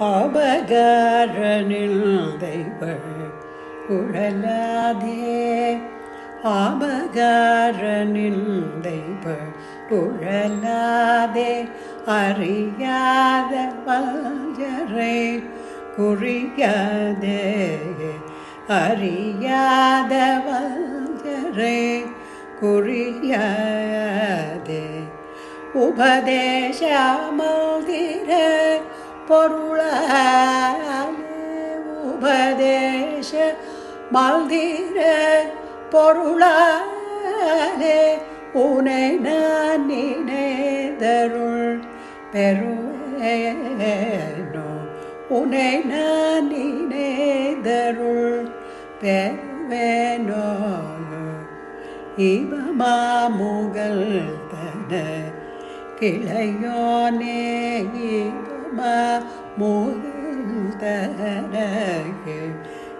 അപകാരനിൽ ദൈവ കുഴലാതെ അപകാരനിൽ ദൈവ കുഴലാതെ അറിയാതെ പഞ്ചരെ കുറിയാതെ. അറിയാതെ പഞ്ചരെ കുറിയാതെ. ഉപദേശമോതിര பொருளாலே உபதேச மல்திர பொருளாலே உனை நான் நினைதருள் பெருவேனோ உனை நான் நினைதருள் பெருவேனோ இவமாமுகல் தன கிளையோனே இவமா முகல் தன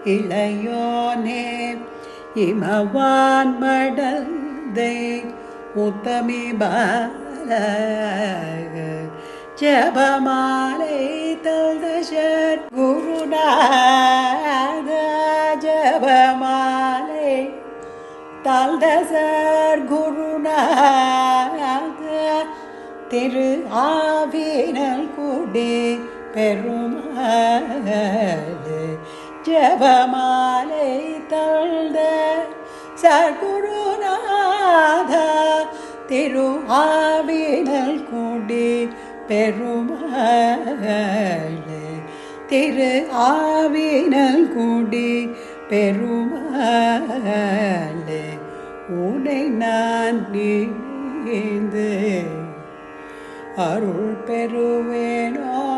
இளையோனே இமவான் மடந்தை உத்தமி பால ஜபமாலை தல்தஷர் குருநாத ஜபமாலை தாழ்தசர் குருநாத திரு ஆவினல் குடி பெருமாளே ஜபமாலை தழ்ந்த சர்க்குருநாத திரு ஆவினல் குடி பெருமாளே திரு ஆவினல் குடி பெருமாளே உனை நான் நீந்து அருள் பெறுவேனோ?